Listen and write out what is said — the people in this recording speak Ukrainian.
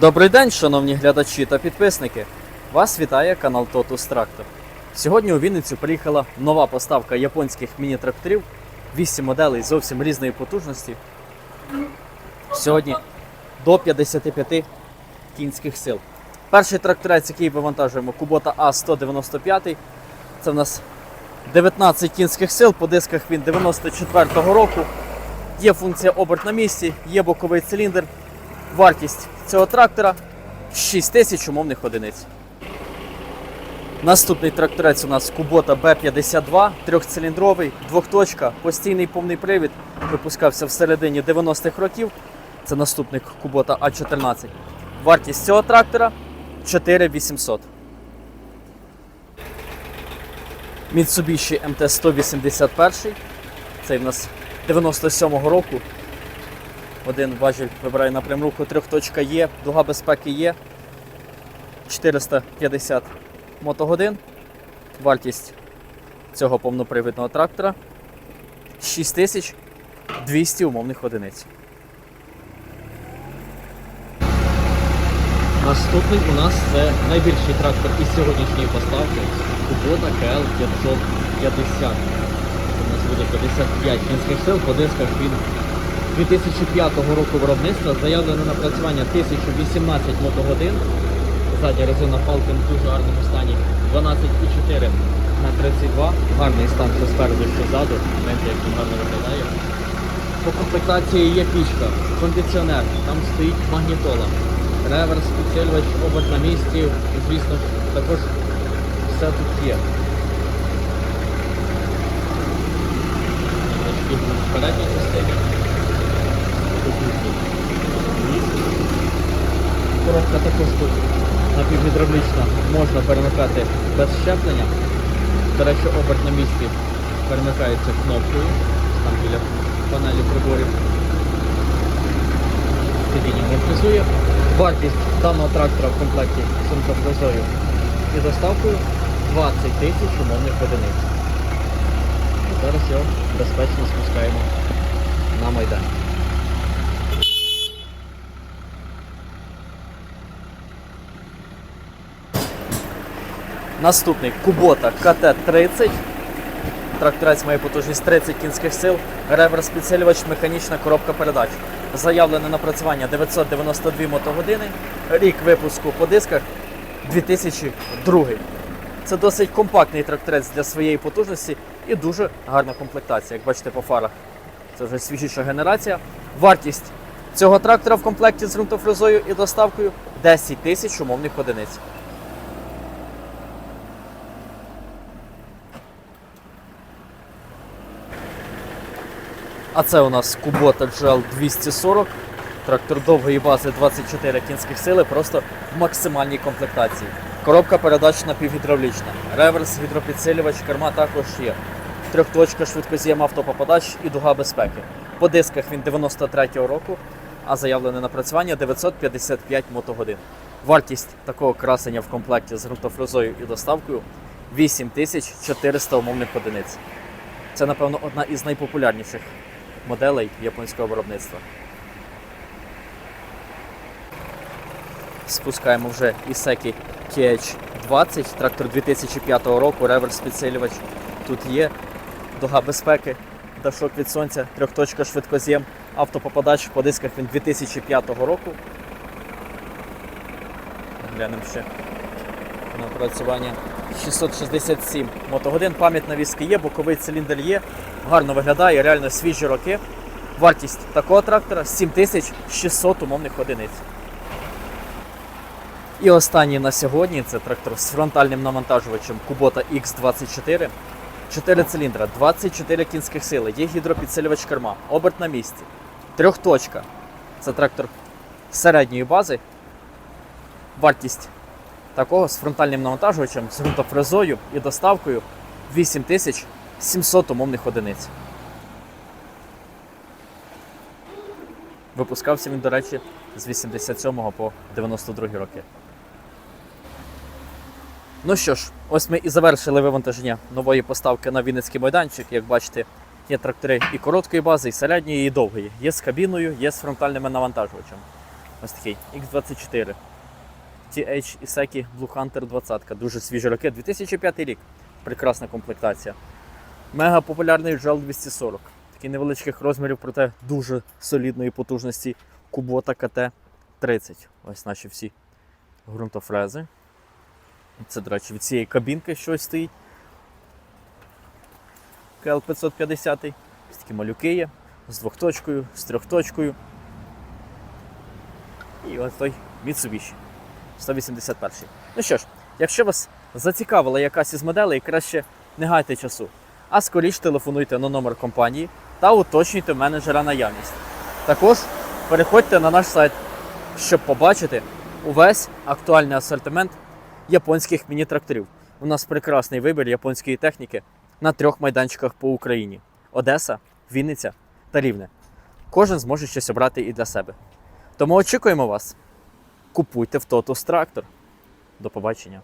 Добрий день, шановні глядачі та підписники. Вас вітає канал Totus Tractor. Сьогодні у Вінницю приїхала нова поставка японських міні-тракторів, 8 моделей зовсім різної потужності. Сьогодні до 55 кінських сил. Перший тракторець, який вивантажуємо, Kubota А195. Це в нас 19 кінських сил, по дисках він 94-го року. Є функція оберт на місці, є боковий циліндр. Вартість цього трактора 6 тисяч умовних одиниць. Наступний тракторець у нас Kubota B52, трьохциліндровий, двохточка, постійний повний привід. Випускався в середині 90-х років. Це наступник Kubota A14. Вартість цього трактора 4800. Mitsubishi MT-181. Цей в нас 97-го року. Один важіль вибирає напрям руху, трьохточка є, дуга безпеки є. 450 мотогодин. Вартість цього повнопривідного трактора 6200 умовних одиниць. Наступний у нас це найбільший трактор із сьогоднішньої поставки Kubota KL 550. У нас буде 55 кінських сил, по дисках він 2005 року виробництва заявлене напрацювання 1018 мотогодин. Задня резина палки в дуже гарному стані 12,4 на 32. Гарний стан що спереду, що ззаду. Гляньте, як він гарно виглядає. По комплектації є пічка, кондиціонер, там стоїть магнітола, реверс, підсилювач, оберт на місці. Звісно, також все тут є. Передній частині. Коробка також тут напівгідравлічна, можна перемикати без щеплення. До речі, оберт на місці перемикається кнопкою, там біля панелі приборів. Сидіння амортизує. Вартість даного трактора в комплекті з антифрезою і доставкою 20 тисяч умовних одиниць. Зараз його безпечно спускаємо на майданчик. Наступний Kubota КТ-30. Тракторець має потужність 30 кінських сил, реверс підсилювач, механічна коробка передач. Заявлене напрацювання 992 мотогодини. Рік випуску по дисках 2002. Це досить компактний тракторець для своєї потужності і дуже гарна комплектація. Як бачите по фарах, це вже свіжіша генерація. Вартість цього трактора в комплекті з ґрунтофрезою і доставкою 10 тисяч умовних одиниць. А це у нас Kubota GL 240. Трактор довгої бази 24 кінських сили, просто в максимальній комплектації. Коробка передач напівгідравлічна. Реверс, гідропідсилювач, керма також є. Трьохточка, швидкоз'єм автопопадач і дуга безпеки. По дисках він 93-го року, а заявлене напрацювання 955 мотогодин. Вартість такого красення в комплекті з ґрунтофрезою і доставкою 8400 умовних одиниць. Це, напевно, одна із найпопулярніших моделей японського виробництва. Спускаємо вже Ісекі TH20, трактор 2005 року, реверс підсилювач. Тут є дуга безпеки, дашок від сонця, трьохточка швидкоз'єм, автопопадач по дисках він 2005 року. Глянемо ще напрацювання 667 мотогодин. Пам'ять на візки є, боковий циліндр є, гарно виглядає, реально свіжі роки. Вартість такого трактора 7600 умовних одиниць. І останній на сьогодні це трактор з фронтальним навантажувачем Kubota X24. 4 циліндра, 24 кінських сили, є гідропідсилювач керма, оберт на місці, трьохточка. Це трактор середньої бази. Вартість такого з фронтальним навантажувачем, з ґрунтофрезою і доставкою 8700 умовних одиниць. Випускався він, до речі, з 87 по 92 роки. Ну що ж, ось ми і завершили вивантаження нової поставки на Вінницький майданчик. Як бачите, є трактори і короткої бази, і середньої, і довгої. Є з кабіною, є з фронтальними навантажувачем. Ось такий X24. TH Iseki Blue Hunter 20. Дуже свіжі роки. 2005 рік. Прекрасна комплектація. Мега популярний GL 240. Такий невеличких розмірів, проте дуже солідної потужності Kubota KT 30. Ось наші всі ґрунтофрези. Це, до речі, від цієї кабінки щось стоїть. КЛ 550. Ось такі малюки є. З двохточкою, з трьохточкою. І ось той Mitsubishi 181. Ну що ж, якщо вас зацікавила якась із моделей, краще не гайте часу, а скоріш телефонуйте на номер компанії та уточнюйте менеджера наявність. Також переходьте на наш сайт, щоб побачити увесь актуальний асортимент японських міні-тракторів. У нас прекрасний вибір японської техніки на трьох майданчиках по Україні: Одеса, Вінниця та Рівне. Кожен зможе щось обрати і для себе. Тому очікуємо вас. Купуйте в Тотус трактор. До побачення.